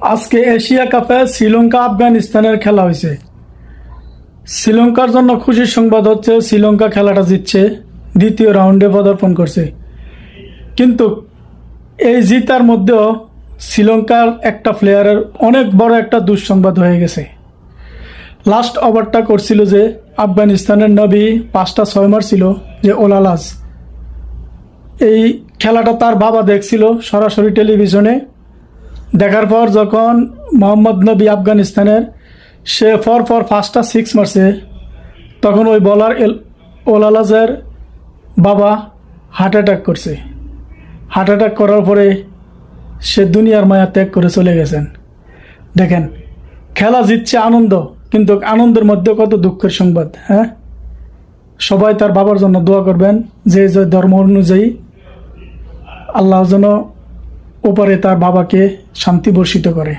আজকে এশিয়া কাপে শ্রীলঙ্কা, আফগানিস্তানের খেলা হয়েছে। শ্রীলঙ্কার জন্য খুশির সংবাদ হচ্ছে, শ্রীলঙ্কা খেলাটা জিতছে, দ্বিতীয় রাউন্ডে পদার্পণ করছে। কিন্তু এই জিতার মধ্যেও শ্রীলঙ্কার একটা প্লেয়ারের অনেক বড় একটা দুঃসংবাদ হয়ে গেছে। লাস্ট ওভারটা করছিল যে আফগানিস্তানের নবী পাঁচটা ছয় মারছিল যে ওলালাস এই খেলাটা তার বাবা দেখছিল সরাসরি টেলিভিশনে। দেখার পর যখন মোহাম্মদ নবী আফগানিস্তানের সে ফর ফর ফার্স্টটা সিক্স মারছে, তখন ওই বলার এল ওলালাজের বাবা হার্ট অ্যাটাক করছে। হার্ট অ্যাটাক করার পরে সে দুনিয়ার মায়া ত্যাগ করে চলে গেছেন। দেখেন, খেলা জিতছে আনন্দ, কিন্তু আনন্দের মধ্যে কত দুঃখের সংবাদ হ্যাঁ? সবাই তার বাবার জন্য দোয়া করবেন, যে যে ধর্ম অনুযায়ী আল্লাহ যেন ওপারে তার বাবাকে শান্তি বর্ষিত করে।